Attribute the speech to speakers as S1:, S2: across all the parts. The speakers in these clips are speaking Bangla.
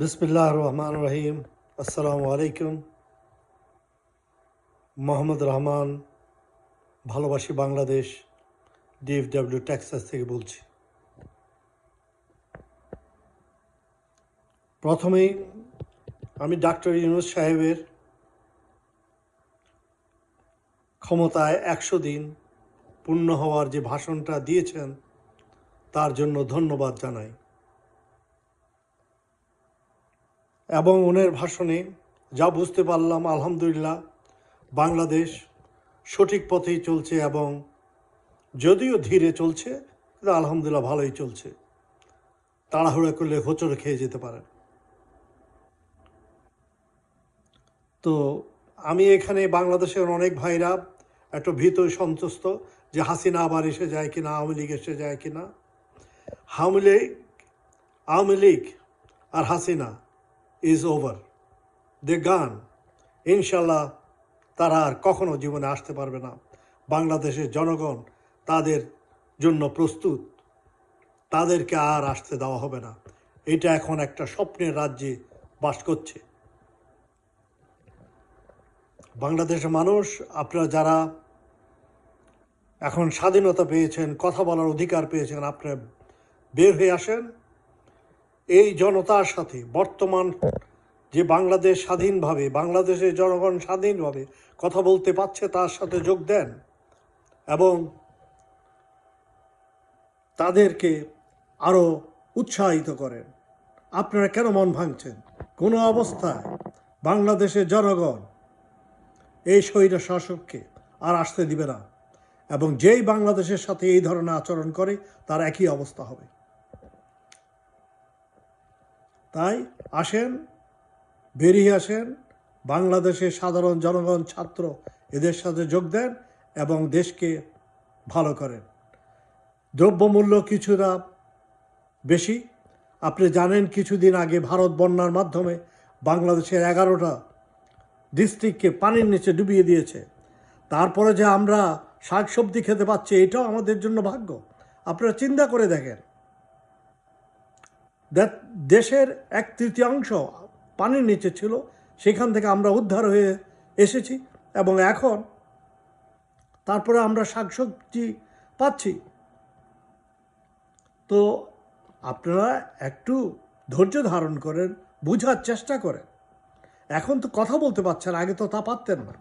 S1: বিসমিল্লাহ রহমান রহিম। আসসালামু আলাইকুম মোহাম্মদ রহমান, ভালোবাসি বাংলাদেশ, ডিএফডব্লিউ ট্যাক্সাস থেকে বলছি। প্রথমেই আমি ডাক্তার ইউনুস সাহেবের ক্ষমতায় একশো দিন পূর্ণ হওয়ার যে ভাষণটা দিয়েছেন, তার জন্য ধন্যবাদ জানাই। এবং ওনার ভাষণে যা বুঝতে পারলাম, আলহামদুলিল্লাহ, বাংলাদেশ সঠিক পথেই চলছে এবং যদিও ধীরে চলছে, কিন্তু আলহামদুলিল্লাহ ভালোই চলছে। তাড়াহুড়া করলে হোঁচড় খেয়ে যেতে পারেন। তো আমি এখানে বাংলাদেশের অনেক ভাইরা একটু ভীত সন্তুষ্ট যে হাসিনা আবার এসে যায় কি না আওয়ামী লীগ এসে যায় কিনা। আওয়ামী লীগ আওয়ামী লীগ আর Hasina is over they gone ইনশাল্লাহ তারা আর কখনো জীবনে আসতে পারবে না। বাংলাদেশের জনগণ তাদের জন্য প্রস্তুত। তাদেরকে আর আসতে দেওয়া হবে না। এটা এখন একটা স্বপ্নের রাজ্যে বাস করছে। বাংলাদেশের মানুষ, আপনারা যারা এখন স্বাধীনতা পেয়েছেন, কথা বলার অধিকার পেয়েছেন, আপনারা বের হয়ে আসেন। এই জনতার সাথে বর্তমান যে বাংলাদেশ স্বাধীনভাবে, বাংলাদেশের জনগণ স্বাধীনভাবে কথা বলতে পারছে, তার সাথে যোগ দেন এবং তাদেরকে আরও উৎসাহিত করেন। আপনারা কেন মন ভাঙছেন? কোনো অবস্থায় বাংলাদেশের জনগণ এই স্বৈর শাসককে আর আসতে দিবে না এবং যেই বাংলাদেশের সাথে এই ধরনের আচরণ করে, তার একই অবস্থা হবে। তাই আসেন, বেরিয়ে আসেন, বাংলাদেশের সাধারণ জনগণ, ছাত্র এদের সাথে যোগ দেন এবং দেশকে ভালো করেন। দ্রব্যমূল্য কিছুটা বেশি। আপনি জানেন কিছুদিন আগে ভারত বন্যার মাধ্যমে বাংলাদেশের এগারোটা ডিস্ট্রিক্টকে পানির নিচে ডুবিয়ে দিয়েছে। তারপরে যে আমরা শাকসবজি খেতে পাচ্ছি, এটাও আমাদের জন্য ভাগ্য। আপনারা চিন্তা করে দেখেন। দেশের এক তৃতীয়াংশ পানির নিচে ছিল, সেখান থেকে আমরা উদ্ধার হয়ে এসেছি এবং এখন তারপরে আমরা শাকসবজি পাচ্ছি। তো আপনারা একটু ধৈর্য ধারণ করেন, বোঝার চেষ্টা করেন। এখন তো কথা বলতে পারছেন, আগে তো তা পারতেন না।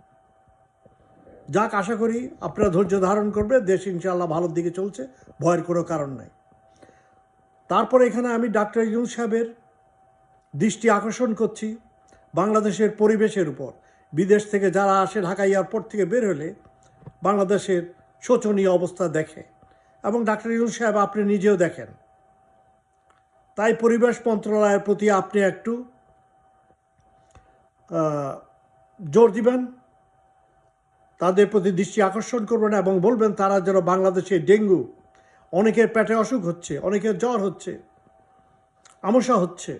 S1: যাক, আশা করি আপনারা ধৈর্য ধারণ করবে, দেশ ইনশাআল্লাহ ভালোর দিকে চলছে, ভয়ের কোনো কারণ নাই। তারপরে এখানে আমি ডাক্তার ইউনুস সাহেবের দৃষ্টি আকর্ষণ করছি বাংলাদেশের পরিবেশের উপর। বিদেশ থেকে যারা আসে ঢাকা এয়ারপোর্ট থেকে বের হলে বাংলাদেশের শোচনীয় অবস্থা দেখে। এবং ডাক্তার ইউনুস সাহেব, আপনি নিজেও দেখেন। তাই পরিবেশ মন্ত্রণালয়ের প্রতি আপনি একটু জোর দিবেন। তাদের প্রতি দৃষ্টি আকর্ষণ করবেন এবং বলবেন, তারা যেন বাংলাদেশে ডেঙ্গু অনেকের পেটে অসুখ হচ্ছে অনেকের জ্বর হচ্ছে আমসা হচ্ছে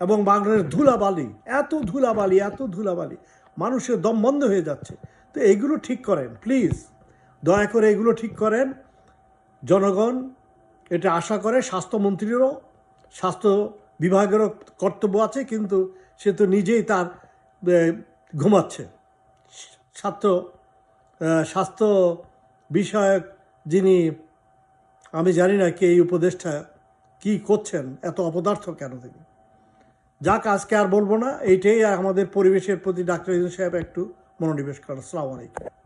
S1: এবং বাংলাদেশের ধুলাবালি এত ধুলাবালি এত ধুলাবালি মানুষের দম বন্ধ হয়ে যাচ্ছে। তো এইগুলো ঠিক করেন প্লিজ দয়া করে এগুলো ঠিক করেন। জনগণ এটা আশা করে স্বাস্থ্যমন্ত্রীরও স্বাস্থ্য বিভাগেরও কর্তব্য আছে কিন্তু সে তো নিজেই তার ঘুমাচ্ছে। আহ, স্বাস্থ্য বিষয়ক যিনি আমি জানি না কে এই উপদেশটা কি করছেন, এত অপদার্থ কেন তিনি? যাক, আজকে আর বলব না, এইটাই আমাদের পরিবেশের প্রতি ডাক্তার সাহেব একটু মনোনিবেশ করেন। আসসালামু আলাইকুম।